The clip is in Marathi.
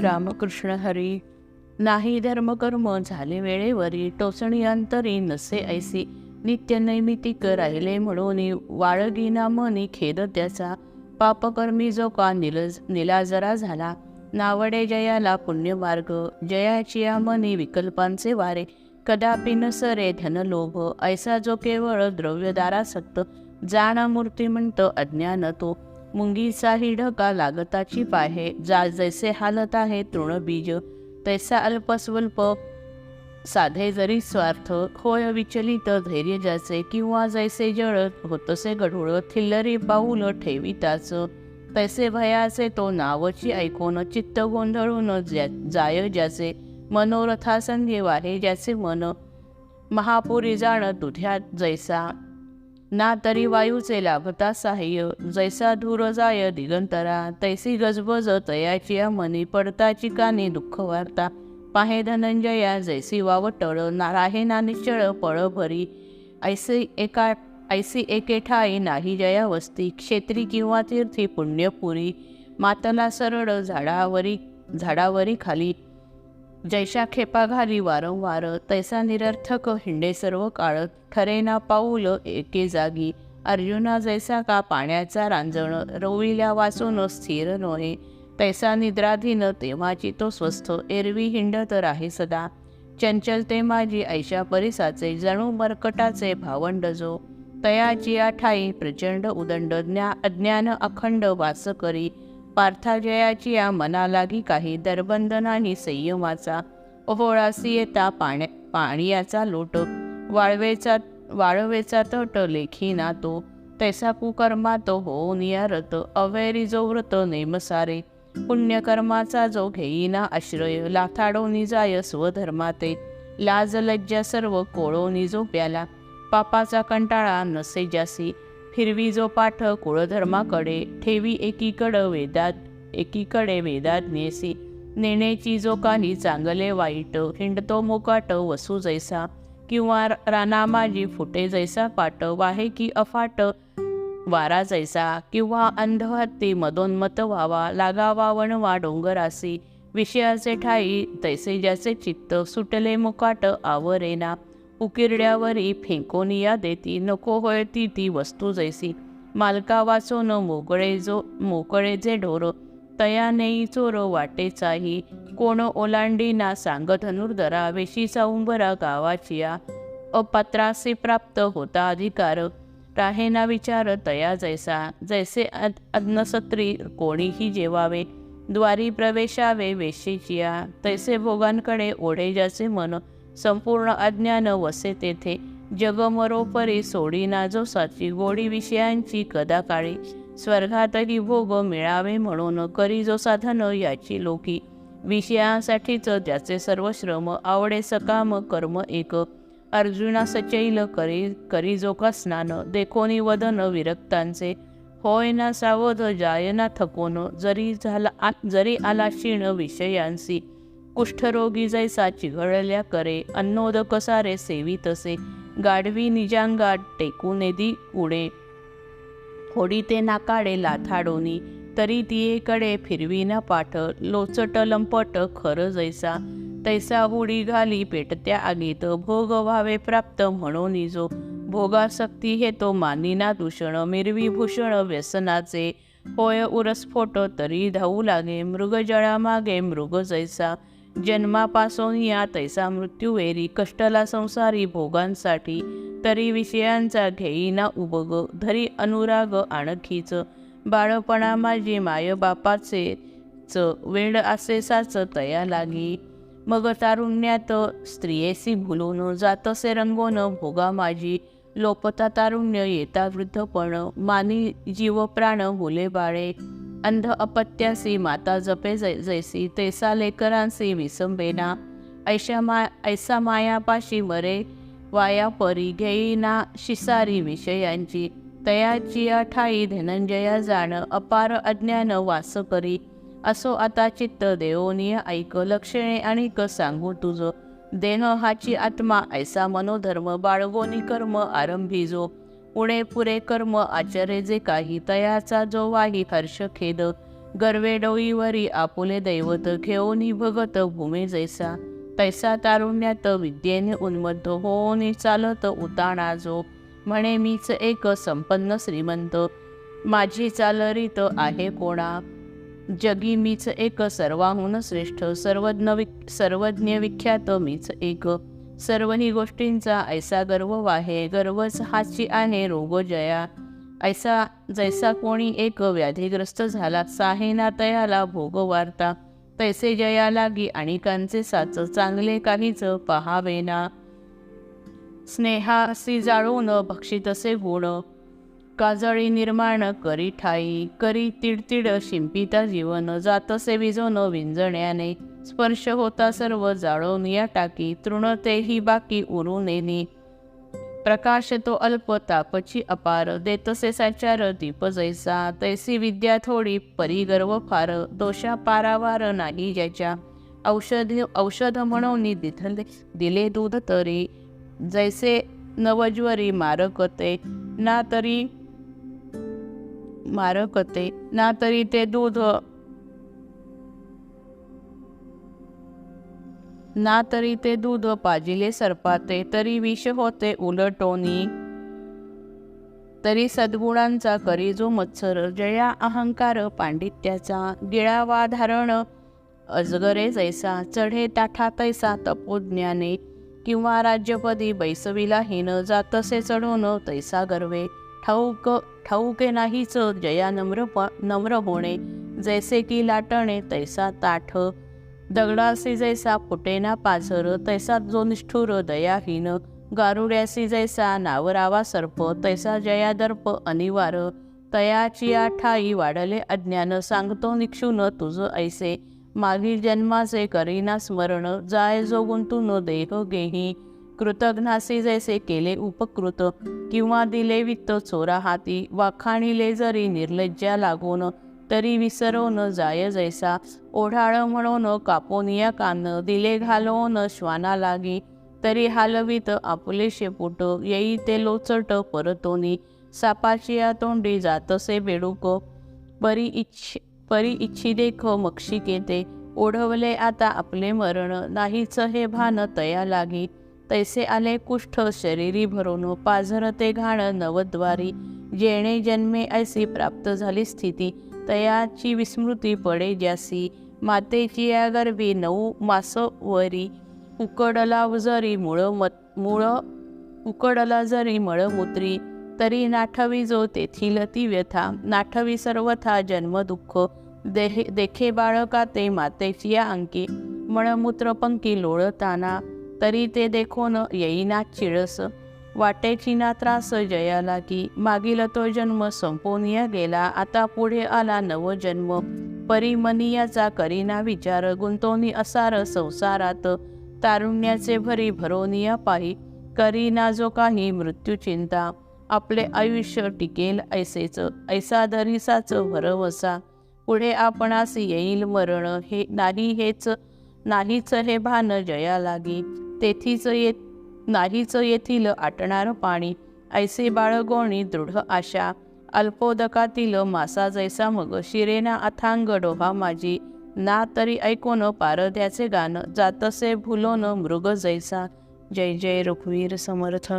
रामकृष्ण हरी. नाही धर्मकर्म झाले वेळेवरी टोचणी अंतरी नसे ऐसी. नित्य नैमितिक राहिले म्हणून वाळगिना मनी खेद त्याचा. पापकर्मी जो का निलज निलाजरा झाला. नावडे जयाला पुण्यमार्ग जयाची मनी विकल्पांचे वारे. कदापि नसरे धनलोभ ऐसा जो केवळ द्रव्यदारासक्त जाणा मूर्ती म्हणतं अज्ञान तो. मुंगीचाही ढका लागताची पाहे जा जैसे हालत आहे तृणबीज तैसा अल्पस्वल्प साधे जरी स्वार्थ होय विचलित धैर्य ज्याचे किंवा जैसे जळ होतसे गढूळ थिल्लरी पाऊल ठेविताच तैसे भयाचे तो नावची ऐकून चित्त गोंधळून ज्या जाय ज्याचे मनोरथासंधी वारे ज्याचे मन महापुरी जाण दुध्यात जैसा ना तरी वायूचे लाभता साह्य जैसा धूर जाय दिगंतरा तैसी गजबज तयाची मनी पडताची कानी दुःख वार्ता. पाहे धनंजया जैसी वावटळ ना राहे ना निश्चळ पळ भरी. ऐसी एका ऐसी एके ठाई नाही जया वस्ती क्षेत्री किंवा तीर्थी पुण्यपुरी मातला सरळ झाडावरी झाडावरी खाली जैशा खेपा घाली वारंवार तैसा निरर्थक हिंडे सर्व काळ ठरेना पाऊल एके जागी अर्जुना जैसा का पाण्याचा रांजण रविल्या वाचून स्थिर नोहे तैसा निद्राधीन तेव्हाची तो स्वस्थ एरवी हिंडत राहे सदा. चंचल ते माझी ऐशा परिसाचे जणू मरकटाचे भावंड जो. तयाची आठाई प्रचंड उदंड ज्ञा अज्ञान अखंड वास करी पार्थाजयाची या मनालागी काही दरबंधन आणि संयमाचा ओहोळासी येता पाण्या पाणीयाचा लोट वाळवेचा वाळवेचा तट लेखी ना तो तैसा कुकर्मा तो हो नियारत अवैरी जो व्रत नेमसारे पुण्यकर्माचा जो घेईना आश्रय लाथाडोनी जाय स्वधर्माते लाज लज्जा सर्व कोळोनी निजो प्याला पापाचा कंटाळा नसे जासी फिरवी जो पाठ कुळधर्माकडे ठेवी एकीकडं वेदात एकीकडे वेदात नेसी. नेण्याची जो काही चांगले वाईट हिंडतो मोकाट वसू जैसा. किंवा रानामाजी फुटे जैसा पाट वाहे की अफाट वारा जैसा. किंवा अंधहत्ती मदोन्मत व्हावा लागावा वणवा डोंगरासी. विषयाचे ठाई तैसे ज्याचे चित्त सुटले मुकाट आवरेना. उकिरड्यावरी फेकोनिया देती नको होय ती ती वस्तू जैसी. मालका न मोकळे जो मोकळे जे ढोर तया नेई चोर वाटेचाही कोण ओलांडी ना सांग धनुर्धरा वेशीचा उंबरा गावाचिया अपात्रासी प्राप्त होता अधिकार राहे ना विचार तया जैसा. जैसे अन्नसत्री कोणीही जेवावे द्वारी प्रवेशावे वेशीचिया तैसे भोगांकडे ओढे ज्याचे मन संपूर्ण अज्ञान वसे तेथे. जगमरोपरी सोडीना जो साची गोडी विषयांची कदा काळी. स्वर्गातही भोग मिळावे म्हणून करी जो साधन याची लोकी. विषयासाठीच त्याचे सर्व श्रम आवडे सकाम कर्म एक. अर्जुना सचैल करी करी जो का स्नान देखोनी वदन विरक्तांचे. होय ना सावध जायना थकोन जरी झाला जरी आला क्षीण विषयांसी कुष्ठरोगी जैसा चिघळल्या करे अन्नोदक सारे सेवितसे गाढवी निजांगात टेकू नेदी उडे. होडी ते नाकाडे लाथाडोनी तरी तियेकडे फिरवी ना पाठ लोचट लंपट खर जैसा तैसा उडी घाली पेटत्या आगीत भोग व्हावे प्राप्त म्हणून जो भोगासक्ती हे तो मानिना दूषण मिरवी भूषण व्यसनाचे होय उरस्फोट तरी धावू लागे मृगजळामागे मृग जैसा जन्मापासून या तैसा मृत्यू वेरी कष्टला संसारी भोगांसाठी तरी विषयांचा घेईना उबग. धरी अनुराग आणखीच. बाळपणा माझी बापाचे च. वेळ असे साच तया लागी. मग तारुण्यात स्त्रियेसी भुलून जातसे रंगोन भोगा माझी. लोपता तारुण्य येता वृद्धपण. मानी जीव प्राण बोले बाळे. अंध अपत्यासी माता जपे जै जैसी तैसा लेकरांसी विसंबेना ऐशा मा ऐसा मायापाशी मरे वाया परी घेईना शिसारी विषयांची तयाची ठाई धनंजया जाण अपार अज्ञान वास करी असो आता चित्त देवोनिय ऐक लक्षणे आणि क सांगू तुझ देह हाची आत्मा ऐसा मनोधर्म बाळगोनी कर्म आरंभी जो पुणे पुरे कर्म आचरे जे काही तयाचा जो वाही हर्ष खेद. गर्वे डोईवरी आपुले दैवत घेऊन भगत भूमी जैसा. तैसा तारुण्यात विद्येने उन्मत्त होऊन चालत उताणा जो. म्हणे मीच एक संपन्न श्रीमंत. माझी चालरीत आहे कोणा? जगी मीच एक सर्वाहून श्रेष्ठ. सर्वज्ञ विक सर्वज्ञ विख्यात मीच एक. सर्वही गोष्टींचा ऐसा गर्व वाहे गर्वच हाची आहे रोग जया. ऐसा जैसा कोणी एक व्याधीग्रस्त झाला साहेना तयाला भोग वार्ता. तैसे जया लागी आणिकांचे साच चांगले काहीच पहावेना. स्नेहासी जाळून भक्षितसे गुण. काजळी निर्माण करी ठाई करी तिडतिड शिंपिता जीवन. जातसे विजोन विंजण्याने स्पर्श होता सर्व जाळून या टाकी तृणतेही बाकी उरुनेनी प्रकाश तो अल्प तापची अपार देतसे साचार दीप जैसा तैसी विद्या थोडी परिगर्व फार दोषा पारावार नाही ज्याच्या औषध औषध म्हणून दिथले दिले दूध तरी. जैसे नवज्वरी मारकते ना तरी मारकते ना तरी ते दूध ना तरी ते दूध पाजिले सरपाते तरी विष होते उलटोनी. तरी सद्गुणांचा करी जो मत्सर जया अहंकार पांडित्याचा गिळावा धारण अजगरे जैसा चढे ताठा तैसा तपोज्ञाने किंवा राज्यपदी बैसविला हिन जातसे चढून तैसा गर्वे. ठाऊक ठाऊके नाहीच जया नम्र नम्र होणे जैसे की लाटणे तैसा ताठ. दगडासी जैसा फुटेना पाझर तैसा जो निष्ठुर दयाहीन. गारुड्यासी जैसा नावरावा सर्प तैसा जयादर्प अनिवार. तयाची ठाई वाढले अज्ञान सांगतो निक्षून तुझ ऐसे. मागील जन्माचे करीना स्मरण जाय जो गुंतून देह गेही कृतघ्नासी जैसे केले उपकृत किंवा दिले वित्त चोरा हाती. वाखाणिले जरी निर्लज्जा लागून तरी विसरो न जाय जैसा. ओढाळ म्हणून कापोनिया कान दिले घालवून श्वाना लागी. तरी हालवीत आपले शेपूट येई ते लोचट परतोनी. सापाची तोंडी जातसे बेडूक. परी इच्छ परी इच्छी देख मक्षिकेते ओढवले आता आपले मरण नाहीच हे भान तया लागी. तैसे आले कुष्ठ शरीरी भरून पाझरते घाण नवद्वारी. जेणे जन्मे ऐसी प्राप्त झाली स्थिती. तयाची विस्मृती पडे ज्यासी. मातेची या गर्भी नऊ मासवरी उकडला जरी मुळ मत मुळ उकडला जरी मळमूत्री तरी नाठवी जो तेथील ती व्यथा नाठवी सर्वथा जन्मदुःख देहे देखे बाळका ते मातेची या अंकी मळमूत्र पंकी लोळताना तरी ते देखोन येईना चिळस. वाटेची ना त्रास जयाला की मागील तो जन्म संपोनिया गेला आता पुढे आला नवजन्म परिमनियाचा करीना विचार गुंतोनी असार संसारात तारुण्याचे भरी भरोनिया पाही करीना जो काही मृत्यू चिंता आपले आयुष्य टिकेल ऐसेच ऐसा दरिसाच भरवसा. पुढे आपणास येईल मरण हे नाही हेच नाहीच हे भान जया लागी तेथीच येत नाहीच येथील आटणार पाणी ऐसे बाळगोणी दृढ आशा अल्पोदकातील मासा जैसा मग शिरेना अथांग डोहा माझी ना तरी ऐकून पारद्याचे गाणं जातसे भुलोन मृग जैसा. जय जय रघुवीर समर्थ.